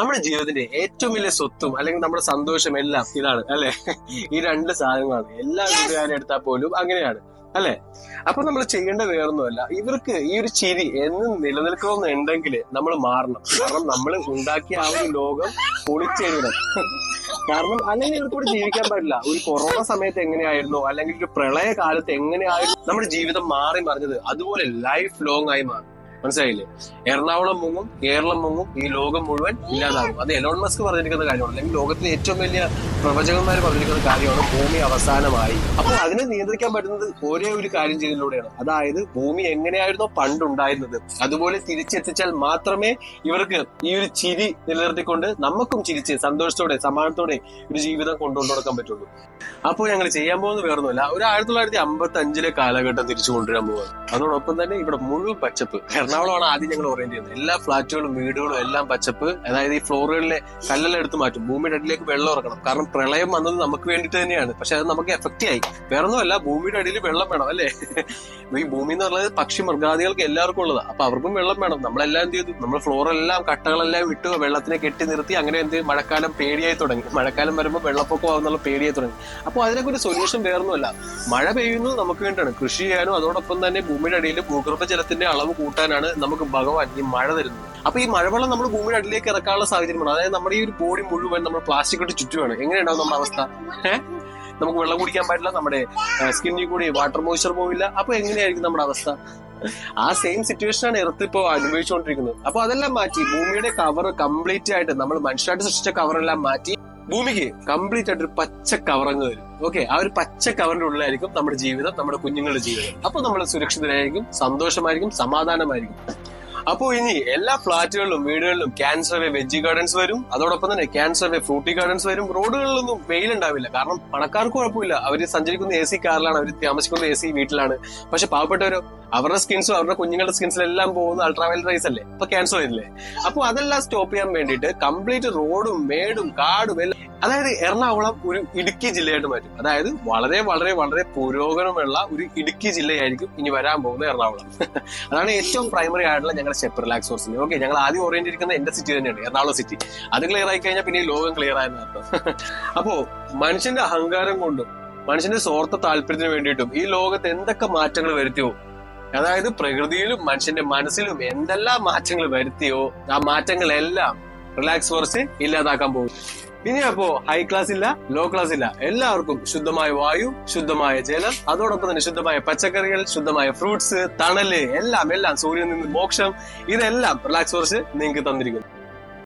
നമ്മുടെ ജീവിതത്തിന്റെ ഏറ്റവും വലിയ സ്വത്തും അല്ലെങ്കിൽ നമ്മുടെ സന്തോഷം എല്ലാം ഇതാണ് അല്ലെ? ഈ രണ്ട് സാധനങ്ങളാണ്. എല്ലാ കൂട്ടുകാരും എടുത്താൽ പോലും അങ്ങനെയാണ് അല്ലെ? അപ്പൊ നമ്മൾ ചെയ്യേണ്ട വേറൊന്നുമല്ല. ഇവർക്ക് ഈ ഒരു ചിരി എന്നും നിലനിൽക്കണമെന്നുണ്ടെങ്കിൽ നമ്മൾ മാറണം. കാരണം നമ്മൾ ഉണ്ടാക്കിയ ആ ഒരു ലോകം പൊളിച്ചെഴുതണം. കാരണം അല്ലെങ്കിൽ ഇവർക്ക് ഇവിടെ ജീവിക്കാൻ പറ്റില്ല ഒരു കൊറോണ സമയത്ത് എങ്ങനെയായിരുന്നു? അല്ലെങ്കിൽ ഒരു പ്രളയ കാലത്ത് എങ്ങനെയായിരുന്നു? നമ്മുടെ ജീവിതം മാറി മറിഞ്ഞത് അതുപോലെ ലൈഫ് ലോങ് ആയി മാറും. മനസ്സിലായില്ലേ? എറണാകുളം മുങ്ങും കേരളം മുങ്ങും ഈ ലോകം മുഴുവൻ ഇല്ലാതാകും. അത് എലോൺ മസ്ക് പറഞ്ഞിരിക്കുന്ന കാര്യമാണ്. അല്ലെങ്കിൽ ലോകത്തിലെ ഏറ്റവും വലിയ പ്രവചകന്മാർ പറഞ്ഞിരിക്കുന്ന കാര്യമാണ് ഭൂമി അവസാനമായി. അപ്പോൾ അതിനെ നിയന്ത്രിക്കാൻ പറ്റുന്നത് ഒരേ ഒരു കാര്യം ചെയ്തതിലൂടെയാണ് അതായത് ഭൂമി എങ്ങനെയായിരുന്നോ പണ്ടുണ്ടായിരുന്നത്. അതുപോലെ തിരിച്ചെത്തിച്ചാൽ മാത്രമേ ഇവർക്ക് ഈ ഒരു ചിരി നിലനിർത്തിക്കൊണ്ട് നമുക്കും ചിരിച്ച് സന്തോഷത്തോടെ സമാനത്തോടെ ഒരു ജീവിതം കൊണ്ടുകൊണ്ടു നടക്കാൻ പറ്റുള്ളൂ. അപ്പോൾ ഞങ്ങൾ ചെയ്യാൻ പോകുന്നത് വേറൊന്നുമില്ല. ഒരു ആയിരത്തി തൊള്ളായിരത്തി അമ്പത്തി അഞ്ചിലെ കാലഘട്ടം തിരിച്ചു കൊണ്ടുവരാൻ പോകുന്നത് അതോടൊപ്പം തന്നെ ഇവിടെ മുഴുവൻ പച്ചപ്പ് എറണാകുളമാണ് ആദ്യം ഞങ്ങൾ ഓറിയന്റ് ചെയ്യുന്നത്. എല്ലാ ഫ്ളാറ്റുകളും വീടുകളും എല്ലാം പച്ചപ്പ് അതായത് ഈ ഫ്ലോറുകളിലെ കല്ലെല്ലാം എടുത്തു മാറ്റും. ഭൂമിയുടെ അടിയിലേക്ക് വെള്ളം ഇറക്കണം. കാരണം പ്രളയം വന്നത് നമുക്ക് വേണ്ടിട്ട് തന്നെയാണ്. പക്ഷെ അത് നമുക്ക് എഫക്റ്റ് ആയി. വേറൊന്നുമല്ല ഭൂമിയുടെ അടിയിൽ വെള്ളം വേണം അല്ലേ? ഈ ഭൂമി എന്ന് പറയുന്നത് പക്ഷി മൃഗാദികൾക്ക് എല്ലാവർക്കും ഉള്ളതാണ് അപ്പൊ അവർക്കും വെള്ളം വേണം. നമ്മളെല്ലാം എന്ത് ചെയ്തു? നമ്മൾ ഫ്ലോറെല്ലാം കട്ടകളെല്ലാം വിട്ട് വെള്ളത്തിനെ കെട്ടി നിർത്തി അങ്ങനെ എന്ത് മഴക്കാലം പേടിയായി തുടങ്ങി. മഴക്കാലം വരുമ്പോൾ വെള്ളപ്പൊക്കം ആവുന്നുള്ള പേടിയായി തുടങ്ങി. അപ്പോൾ അതിനൊക്കെ ഒരു സൊല്യൂഷൻ വേറൊന്നുമല്ല. മഴ പെയ്യുന്നത് നമുക്ക് വേണ്ടിയാണ്. കൃഷി ചെയ്യാനും അതോടൊപ്പം തന്നെ ഭൂമിയുടെ അടിയിൽ ഭൂഗർഭജലത്തിന്റെ അളവ് കൂട്ടാനാണ് നമുക്ക് ഭഗവാൻ ഈ മഴ തരുന്നത്. അപ്പൊ ഈ മഴവെള്ളം നമ്മൾ ഭൂമിയുടെ അടിയിലേക്ക് ഇറക്കാനുള്ള സാഹചര്യമാണ്. അതായത് നമ്മുടെ ഈ ഒരു ബോഡി മുഴുവൻ നമ്മൾ പ്ലാസ്റ്റിക് ഇട്ട് ചുറ്റുമാണ് എങ്ങനെയുണ്ടാവും നമ്മുടെ അവസ്ഥ? നമുക്ക് വെള്ളം കുടിക്കാൻ പാടില്ല നമ്മുടെ സ്കിന്നിൽ കൂടി വാട്ടർ മോയ്സ്ചർ പോവില്ല. അപ്പൊ എങ്ങനെയായിരിക്കും നമ്മുടെ അവസ്ഥ? ആ സെയിം സിറ്റുവേഷൻ ആണ് എർത്ത് ഇപ്പോൾ അനുഭവിച്ചുകൊണ്ടിരിക്കുന്നത്. അപ്പൊ അതെല്ലാം മാറ്റി ഭൂമിയുടെ കവർ കംപ്ലീറ്റ് ആയിട്ട് നമ്മൾ മനുഷ്യരായിട്ട് സൃഷ്ടിച്ച എല്ലാം മാറ്റി ഭൂമിക്ക് കംപ്ലീറ്റ് ആയിട്ട് ഒരു പച്ച കവറങ്ങ് വരും. ഓക്കെ ആ ഒരു പച്ച കവറിന്റെ ഉള്ളിലായിരിക്കും നമ്മുടെ ജീവിതം നമ്മുടെ കുഞ്ഞുങ്ങളുടെ ജീവിതം. അപ്പൊ നമ്മൾ സുരക്ഷിതരായിരിക്കും സന്തോഷമായിരിക്കും സമാധാനമായിരിക്കും. അപ്പോ ഇനി എല്ലാ ഫ്ളാറ്റുകളിലും വീടുകളിലും ക്യാൻസർ വേ വെജി ഗാർഡൻസ് വരും. അതോടൊപ്പം തന്നെ ക്യാൻസർ വേ ഫ്രൂട്ടി ഗാർഡൻസ് വരും. റോഡുകളിലൊന്നും വെയിൽ ഉണ്ടാവില്ല. കാരണം പണക്കാർക്ക് കുഴപ്പമില്ല. അവർ സഞ്ചരിക്കുന്ന എ സി കാറിലാണ് അവർ താമസിക്കുന്ന എ സി വീട്ടിലാണ്. പക്ഷെ പാവപ്പെട്ടവരോ അവരുടെ സ്കിൻസും അവരുടെ കുഞ്ഞുങ്ങളുടെ സ്കിൻസിലെല്ലാം പോകുന്ന അൾട്രാവയൽ റൈസ് അല്ലേ? അപ്പൊ ക്യാൻസർ വരില്ലേ? അപ്പൊ അതെല്ലാം സ്റ്റോപ്പ് ചെയ്യാൻ വേണ്ടിയിട്ട് കംപ്ലീറ്റ് റോഡും മേടും കാടും എല്ലാം അതായത് എറണാകുളം ഒരു ഇടുക്കി ജില്ലയായിട്ട് മാറ്റും. അതായത് വളരെ വളരെ വളരെ പുരോഗമനമുള്ള ഒരു ഇടുക്കി ജില്ലയായിരിക്കും ഇനി വരാൻ പോകുന്ന എറണാകുളം. അതാണ് ഏറ്റവും പ്രൈമറി ആയിട്ടുള്ള ഞങ്ങളുടെ സ്റ്റെപ്പ് റിലാക്സ് സോഴ്സിന് ഓക്കെ ഞങ്ങൾ ആദ്യം ഓറിയന്റ് ഇരിക്കുന്ന എന്റെ സിറ്റി തന്നെയാണ് എറണാകുളം സിറ്റി അത് ക്ലിയർ ആയി കഴിഞ്ഞാൽ പിന്നെ ലോകം ക്ലിയർ ആയെന്ന് അർത്ഥം. അപ്പോ മനുഷ്യന്റെ അഹങ്കാരം കൊണ്ടും മനുഷ്യന്റെ സ്വാർത്ഥ താല്പര്യത്തിന് വേണ്ടിയിട്ടും ഈ ലോകത്ത് എന്തൊക്കെ മാറ്റങ്ങൾ വരുത്തിയോ? അതായത് പ്രകൃതിയിലും മനുഷ്യന്റെ മനസ്സിലും എന്തെല്ലാം മാറ്റങ്ങൾ വരുത്തിയോ? ആ മാറ്റങ്ങളെല്ലാം റിലാക്സ് ഫോർസ് ഇല്ലാതാക്കാൻ പോകും ഇനി അപ്പോ ഹൈ ക്ലാസ് ഇല്ല ലോ ക്ലാസ് ഇല്ല. എല്ലാവർക്കും ശുദ്ധമായ വായു ശുദ്ധമായ ജലം അതോടൊപ്പം തന്നെ ശുദ്ധമായ പച്ചക്കറികൾ ശുദ്ധമായ ഫ്രൂട്ട്സ് തണൽ എല്ലാം എല്ലാം സൂര്യനിൽ നിന്ന് മോക്ഷം ഇതെല്ലാം റിലാക്സ് കുറച്ച് നിങ്ങൾക്ക് തന്നിരിക്കുന്നു.